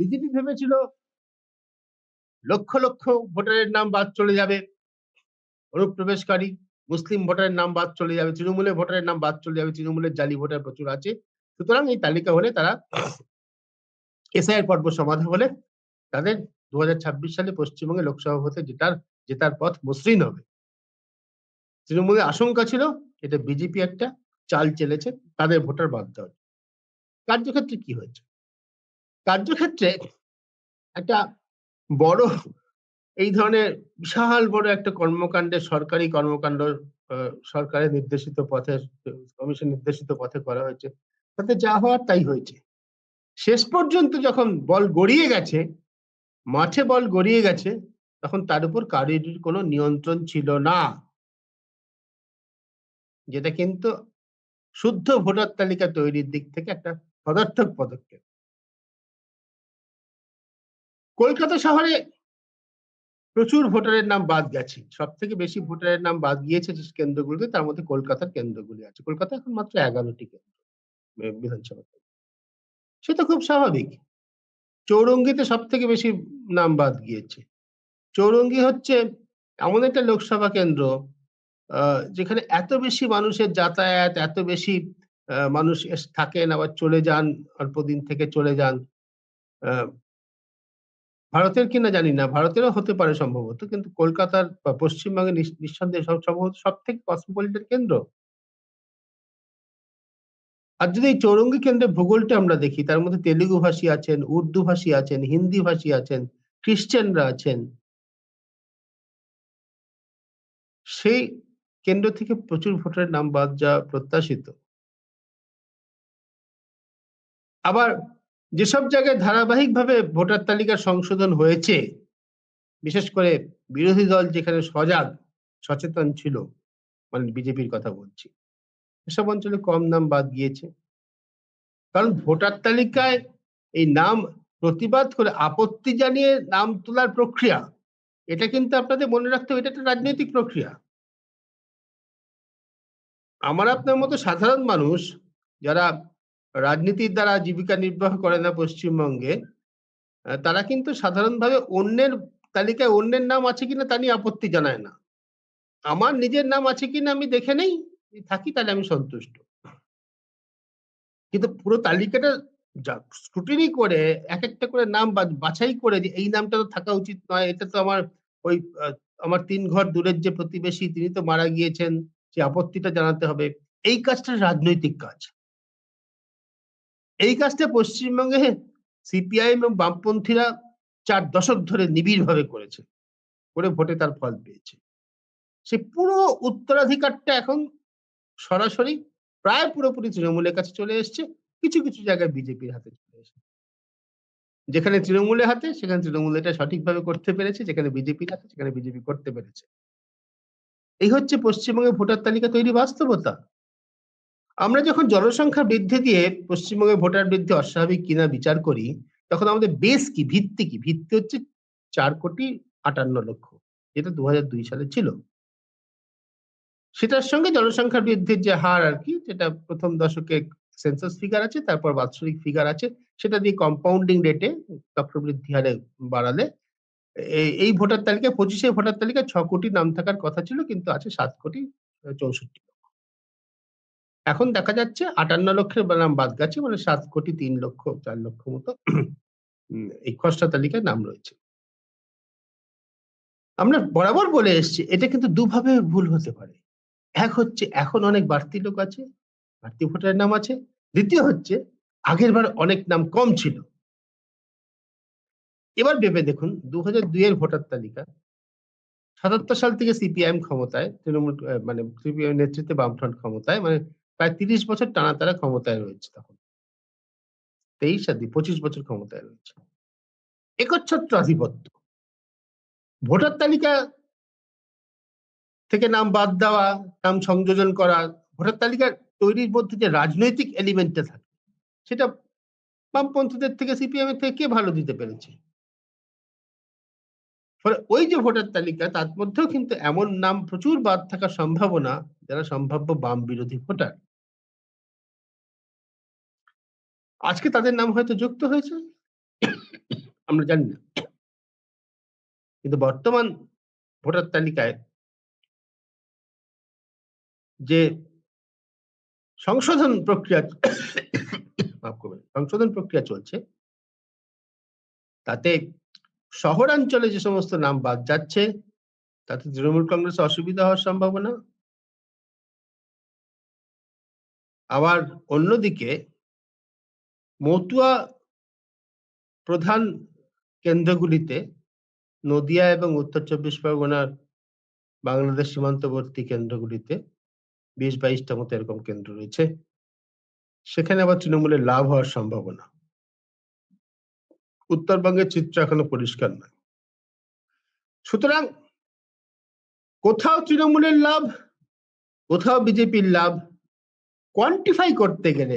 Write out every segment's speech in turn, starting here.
BJP ভেবেছিল লক্ষ লক্ষ ভোটারের নাম বাদ চলে যাবে। অনুপ্রবেশকারী, মুসলিম ভোটারের নাম বাদ চলে যাবে, তৃণমূলের ভোটারের নাম বাদ চলে যাবে, তৃণমূলের জালি ভোটার প্রচুর আছে। সুতরাং এই তালিকা হলে তারা এসআইয়ের পর্ব সমাধান হলে তাদের দু হাজার ছাব্বিশ সালে পশ্চিমবঙ্গে লোকসভা ভোটে জেতার জেতার পথ মসৃণ হবে। তৃণমূলের আশঙ্কা ছিল এটা বিজেপি একটা চাল চেলেছে, তাদের ভোটার বাদ দেওয়ার। কার্যক্ষেত্রে কি হয়েছে? কার্যক্ষেত্রে একটা বড়, এই ধরনের বিশাল বড় একটা কর্মকাণ্ডে, সরকারি কর্মকাণ্ড সরকারের নির্দেশিত পথে, কমিশন নির্দেশিত পথে করা হয়েছে। তাতে যা হওয়ার তাই হয়েছে। শেষ পর্যন্ত যখন বল গড়িয়ে গেছে, মাঠে বল গড়িয়ে গেছে, তখন তার উপর কারোর কোনো নিয়ন্ত্রণ ছিল না। যেটা কিন্তু শুদ্ধ ভোটার তালিকা তৈরির দিক থেকে একটা পদার্থক পদক্ষেপ। কলকাতা শহরে প্রচুর ভোটারের নাম বাদ গেছে। সব থেকে বেশি ভোটারের নাম বাদ গিয়েছে যে কেন্দ্রগুলোতে, তার মধ্যে কলকাতার কেন্দ্রগুলি আছে। কলকাতা এখন মাত্র এগারোটি কেন্দ্র বিধানসভা তো খুব স্বাভাবিক। চৌরঙ্গিতে সব থেকে বেশি নাম বাদ গিয়েছে। চৌরঙ্গি হচ্ছে এমন একটা লোকসভা কেন্দ্র যেখানে এত বেশি মানুষের যাতায়াত, এত বেশি মানুষ থাকেন, আবার চলে যান, অল্প দিন থেকে চলে যান। ভারতের কিনা জানি না, ভারতেরও হতে পারে সম্ভবত, কিন্তু কলকাতার বা পশ্চিমবঙ্গের নিঃসন্দেহে সম্ভবত সব থেকে কসমোপলিটন কেন্দ্র। আর যদি এই চৌরঙ্গি কেন্দ্রের ভূগোলটা আমরা দেখি, তার মধ্যে তেলুগু ভাষী আছেন, উর্দু ভাষী আছেন, হিন্দি ভাষী আছেন খ্রিস্টানরা আছেন, সেই কেন্দ্র থেকে প্রচুর ভোটারের নাম বাদ যা প্রত্যাশিত। আবার যেসব জায়গায় ধারাবাহিকভাবে ভোটার তালিকার সংশোধন হয়েছে, বিশেষ করে বিরোধী দল যেখানে সজাগ, সচেতন ছিল মানে বিজেপির কথা বলছি, এসব অঞ্চলে কম নাম বাদ গিয়েছে। কারণ ভোটার তালিকায় এই নাম প্রতিবাদ করে আপত্তি জানিয়ে নাম তোলার প্রক্রিয়া, এটা কিন্তু আপনাদের মনে রাখতে হবে, এটা একটা রাজনৈতিক প্রক্রিয়া। আমার আপনার মতো সাধারণ মানুষ যারা রাজনীতির দ্বারা জীবিকা নির্বাহ করে না পশ্চিমবঙ্গে তারা কিন্তু সাধারণভাবে অন্যের তালিকায় অন্যের নাম আছে কিনা তা নিয়ে আপত্তি জানায় না। আমার নিজের নাম আছে কিনা আমি দেখে নেই থাকি তাহলে আমি সন্তুষ্ট। কিন্তু পুরো তালিকাটা স্ক্রুটিনি করে এক একটা করে নাম বাছাই করে যে এই নামটা তো থাকা উচিত নয়, এটা তো আমার ওই আমার তিন ঘর দূরের যে প্রতিবেশী তিনি তো মারা গিয়েছেন সে আপত্তিটা জানাতে হবে। এই কাজটা রাজনৈতিক কাজ। এই কাজটা পশ্চিমবঙ্গে সিপিআইএম এবং বামপন্থীরা চার দশক ধরে নিবিড় ভাবে করেছে, করে ভোটে তার ফল পেয়েছে। সে পুরো উত্তরাধিকারটা এখন সরাসরি প্রায় পুরোপুরি তৃণমূলের কাছে চলে এসছে, কিছু কিছু জায়গায় বিজেপির হাতে চলে এসেছে। যেখানে তৃণমূলের হাতে, সেখানে তৃণমূল এটা সঠিকভাবে করতে পেরেছে, যেখানে বিজেপির হাতে, সেখানে বিজেপি করতে পেরেছে। এই হচ্ছে পশ্চিমবঙ্গে ভোটার তালিকা তৈরি বাস্তবতা। আমরা যখন জনসংখ্যা বৃদ্ধি দিয়ে পশ্চিমবঙ্গে ভোটার বৃদ্ধি অস্বাভাবিক কিনা বিচার করি, তখন আমাদের বেশ কি, ভিত্তি কি? ভিত্তি হচ্ছে চার কোটি আটান্ন লক্ষ, যেটা দু হাজার দুই সালে ছিল। সেটার সঙ্গে জনসংখ্যা বৃদ্ধির যে হার আর কি, যেটা প্রথম দশকে সেন্সাস ফিগার আছে, তারপর বাৎসরিক ফিগার আছে, সেটা দিয়ে কম্পাউন্ডিং রেটে চক্রবৃদ্ধি হারে বাড়ালে এই ভোটার তালিকায়, পঁচিশে ভোটার তালিকা ছ কোটি নাম থাকার কথা ছিল, কিন্তু আছে সাত কোটি চৌষট্টি। এখন দেখা যাচ্ছে আটান্ন লক্ষের নাম বাদ গেছে মানে সাত কোটি তিন লক্ষ, চার লক্ষ মতো এই খসড়া তালিকায় নাম রয়েছে। আমরা বরাবর বলে এসছি, এটা কিন্তু দুভাবে ভুল হতে পারে। এক হচ্ছে, এখন অনেক বাড়তি লোক আছে, বাড়তি ভোটারের নাম আছে। দ্বিতীয় হচ্ছে, আগের বার অনেক নাম কম ছিল। এবার ভেবে দেখুন দু হাজার দুইয়ের ভোটার তালিকা, সাতাত্তর সাল থেকে সিপিআইএম ক্ষমতায়, তৃণমূল মানে সিপিআইএম নেতৃত্বে বামফ্রন্ট ক্ষমতায় মানে প্রায় তিরিশ বছর টানা তারা ক্ষমতায় রয়েছে তখন। তেইশ সাদি পঁচিশ বছর ক্ষমতায় রয়েছে। একচ্ছত্র আধিপত্য। ভোটার তালিকা থেকে নাম বাদ দেওয়া, নাম সংযোজন করা, ভোটার তালিকা তৈরির মধ্যে যে রাজনৈতিক এলিমেন্টটা থাকে, সেটা বামপন্থীদের থেকে সিপিএম এর থেকে কে ভালো দিতে পেরেছে? ফলে ওই যে ভোটার তালিকা, তার মধ্যেও কিন্তু এমন নাম প্রচুর বাদ থাকার সম্ভাবনা, যারা সম্ভাব্য বাম বিরোধী ভোটার। আজকে তাদের নাম হয়তো যুক্ত হয়েছে। আমরা জানি না। কিন্তু বর্তমান ভোটার তালিকায় যে সংশোধন প্রক্রিয়া সংশোধন প্রক্রিয়া চলছে, তাতে শহরাঞ্চলে যে সমস্ত নাম বাদ যাচ্ছে, তাতে তৃণমূল কংগ্রেস অসুবিধা হওয়ার সম্ভাবনা। আবার অন্যদিকে মতুয়া প্রধান কেন্দ্রগুলিতে নদিয়া এবং উত্তর চব্বিশ পরগনার বাংলাদেশ সীমান্তবর্তী কেন্দ্রগুলিতে বিশ বাইশটা মতো এরকম কেন্দ্র রয়েছে। সেখানে আবার তৃণমূলের লাভ হওয়ার সম্ভাবনা। উত্তরবঙ্গের চিত্র এখনও পরিষ্কার নয়। সুতরাং কোথাও তৃণমূলের লাভ, কোথাও বিজেপির লাভ কোয়ান্টিফাই করতে গেলে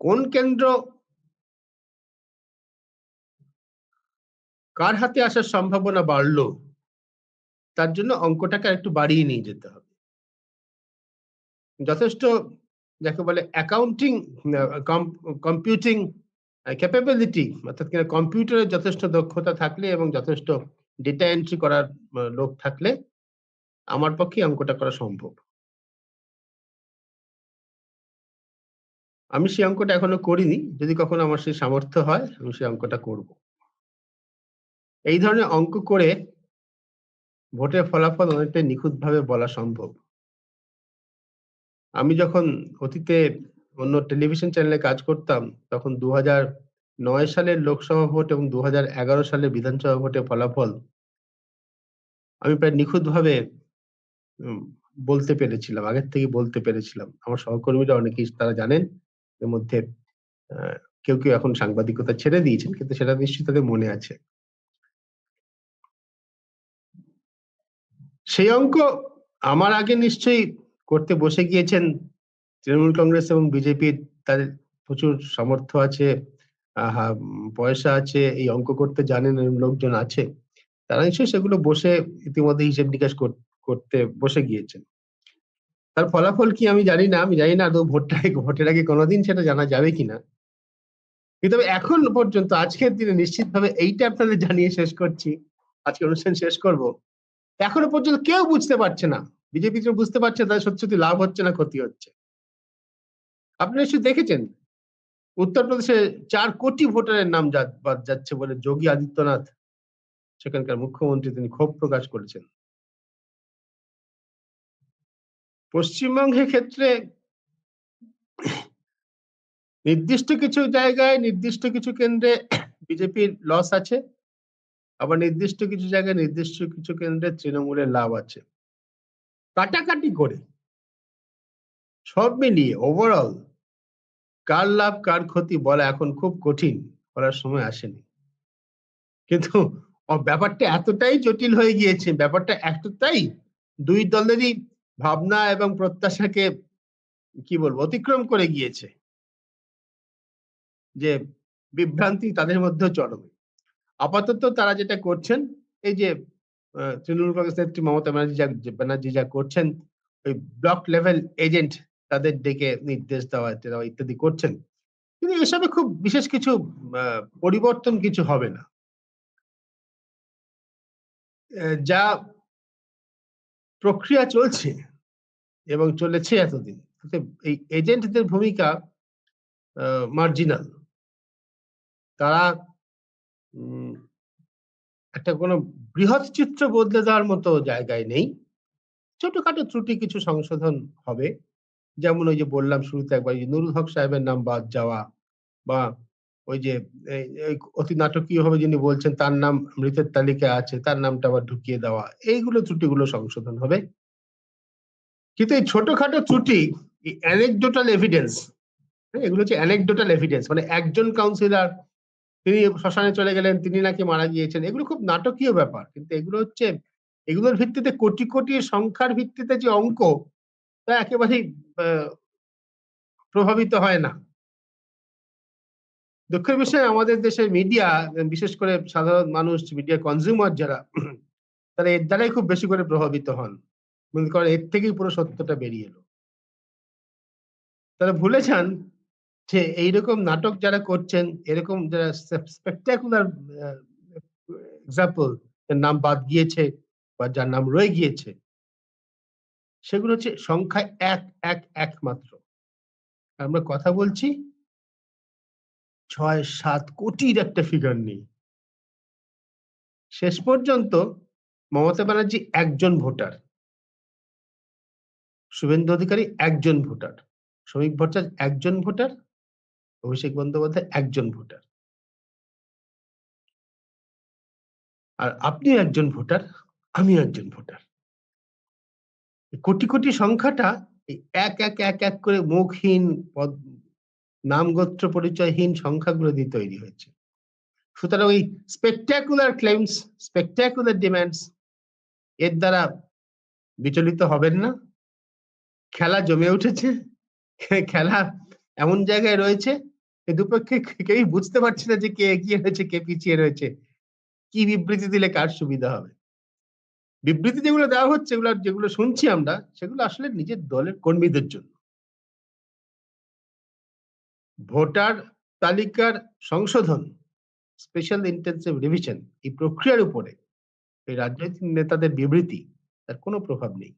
কোন কেন্দ্র কার হাতে আসার সম্ভাবনা বাড়লো? তার জন্য অঙ্কটাকে একটু বাড়িয়ে নিয়ে যেতে হবে। যথেষ্ট যাকে বলে অ্যাকাউন্টিং কম্পিউটিং ক্যাপাবিলিটি অর্থাৎ কিনা কম্পিউটারের যথেষ্ট দক্ষতা থাকলে এবং যথেষ্ট ডেটা এন্ট্রি করার লোক থাকলে আমার পক্ষে অঙ্কটা করা সম্ভব। আমি সেই অঙ্কটা এখনও করিনি। যদি কখনো আমার সেই সামর্থ্য হয়, আমি সেই অঙ্কটা করব। এই ধরনের অঙ্ক করে ভোটের ফলাফল অনেকটাই নিখুঁতভাবে বলা সম্ভব। আমি যখন অতীতে অন্য টেলিভিশন চ্যানেলে কাজ করতাম, তখন দু নয় সালের লোকসভা ভোট এবং দু হাজার এগারো সালের বিধানসভা ভোটের ফলাফল আমি প্রায় নিখুঁতভাবে বলতে পেরেছিলাম, আগের থেকে বলতে পেরেছিলাম। আমার সহকর্মীরা অনেকেই তারা জানেন। মধ্যে কেউ কেউ এখন সাংবাদিকতা ছেড়ে দিয়েছেন, কিন্তু সেটা নিশ্চয়ই তাদের মনে আছে। সেই অঙ্ক আমার আগে নিশ্চয়ই করতে বসে গিয়েছেন তৃণমূল কংগ্রেস এবং বিজেপির তাদের প্রচুর সামর্থ্য আছে পয়সা আছে, এই অঙ্ক করতে জানেন লোকজন আছে। তারা নিশ্চয়ই সেগুলো বসে ইতিমধ্যে হিসেব নিকাশ করতে বসে গিয়েছেন। তার ফলাফল কি আমি জানি না, আমি জানি না, আদৌ ভোটটা, ভোটের আগে কোনোদিন সেটা জানা যাবে কিনা। কিন্তু এখন পর্যন্ত, আজকের দিনে নিশ্চিতভাবে এইটা আপনাদের জানিয়ে শেষ করছি। আজকে অনুষ্ঠান শেষ করব। এখনও পর্যন্ত কেউ বুঝতে পারছে না। বিজেপি বুঝতে পারছে তাদের সত্যি লাভ হচ্ছে না, ক্ষতি হচ্ছে। আপনি নিশ্চয়ই দেখেছেন, উত্তরপ্রদেশে চার কোটি ভোটারের নাম যাচ্ছে বলে যোগী আদিত্যনাথ, সেখানকার মুখ্যমন্ত্রী তিনি ক্ষোভ প্রকাশ করেছেন। পশ্চিমবঙ্গের ক্ষেত্রে নির্দিষ্ট কিছু জায়গায় নির্দিষ্ট কিছু কেন্দ্রে বিজেপির লস আছে। আবার নির্দিষ্ট কিছু জায়গায় নির্দিষ্ট কিছু কেন্দ্রে তৃণমূলের লাভ আছে। কাটাকাটি করে। সব মিলিয়ে ওভারঅল কার লাভ, কার ক্ষতি বলা এখন খুব কঠিন, করার সময় আসেনি। কিন্তু ব্যাপারটা এতটাই জটিল হয়ে গিয়েছে, ব্যাপারটা এতটাই দুই দলেরই ভাবনা এবং প্রত্যাশাকে, কি বলব, অতিক্রম করে গিয়েছে। যে বিভ্রান্তি তাদের মধ্যে চরমে। আপাতত তারা যেটা করছেন, এই যে তৃণমূল কংগ্রেস নেত্রী মমতা ব্যানার্জি যা ব্যানার্জি যা করছেন, ওই ব্লক লেভেল এজেন্ট তাদের ডেকে নির্দেশ দেওয়া দেওয়া ইত্যাদি করছেন। কিন্তু এসবে খুব বিশেষ কিছু পরিবর্তন কিছু হবে না। যা প্রক্রিয়া চলছে এবং চলেছে এতদিন। এই এজেন্টদের ভূমিকা মার্জিনাল তারা একটা কোনো বৃহৎ চিত্র বদলে দেওয়ার মতো জায়গায় নেই। ছোটখাটো ত্রুটি কিছু সংশোধন হবে। যেমন ওই যে বললাম শুরুতে একবার নুরুল হক সাহেবের নাম বাদ যাওয়া বা ওই যে অতি নাটকীয় ভাবে যিনি বলছেন, তার নাম মৃতের তালিকায় আছে, তার নামটা আবার ঢুকিয়ে দেওয়া, এইগুলো ত্রুটিগুলো সংশোধন হবে। কিন্তু এই ছোটখাটো ত্রুটি অ্যানেকডোটাল এভিডেন্স এগুলো হচ্ছে অ্যানেকডোটাল এভিডেন্স মানে একজন কাউন্সিলর তিনি শ্মশানে চলে গেলেন, তিনি নাকি মারা গিয়েছেন, এগুলো খুব নাটকীয় ব্যাপার। কিন্তু এগুলো হচ্ছে, এগুলোর ভিত্তিতে কোটি কোটি সংখ্যার ভিত্তিতে যে অঙ্ক, তা একেবারেই প্রভাবিত হয় না। দুঃখের বিষয়ে, আমাদের দেশের মিডিয়া বিশেষ করে সাধারণ মানুষ মিডিয়া কনজিউমার যারা, তারা এর দ্বারাই খুব বেশি করে প্রভাবিত হন। মনে করেন এর থেকেই পুরো সত্যটা বেরিয়ে এলো তারা ভুলে যান যে এইরকম নাটক যারা করছেন, এরকম যারা স্পেক স্পেকটাকুলার এক্সাম্পল এর নাম বাদ গিয়েছে বা যার নাম রয়ে গিয়েছে সেগুলো হচ্ছে সংখ্যায় ১, ১, ১ মাত্র। আমরা কথা বলছি ৬-৭ কোটির একটা ফিগার নেই শেষ পর্যন্ত মমতা ব্যানার্জি একজন ভোটার। শুভেন্দু অধিকারী একজন ভোটার। শ্রমিক ভট্টাচার্য একজন ভোটার। অভিষেক বন্দ্যোপাধ্যায় একজন ভোটার। আর আপনিও একজন ভোটার, আমিও একজন ভোটার। কোটি, কোটি সংখ্যাটা এক, এক, এক, এক করে মুখহীন পদ নাম গোত্র পরিচয়হীন সংখ্যাগুলো দিয়ে তৈরি হয়েছে। সুতরাং ওই স্পেকটাকুলার ক্লেইমস, স্পেকটাকুলার ডিম্যান্ডস এর দ্বারা বিচলিত হবেন না। খেলা জমে উঠেছে। খেলা এমন জায়গায় রয়েছে দুপক্ষে কেউই বুঝতে পারছে না যে কে এগিয়ে রয়েছে, কে পিছিয়ে রয়েছে। কি বিবৃতি দিলে কার সুবিধা হবে। বিবৃতি যেগুলো দেওয়া হচ্ছে এগুলো যেগুলো শুনছি আমরা সেগুলো আসলে নিজের দলের কর্মীদের জন্য। ভোটার তালিকার সংশোধন, স্পেশাল ইন্টেনসিভ রিভিশন এই প্রক্রিয়ার উপরে এই রাজনৈতিক নেতাদের বিবৃতি তার কোনো প্রভাব নেই।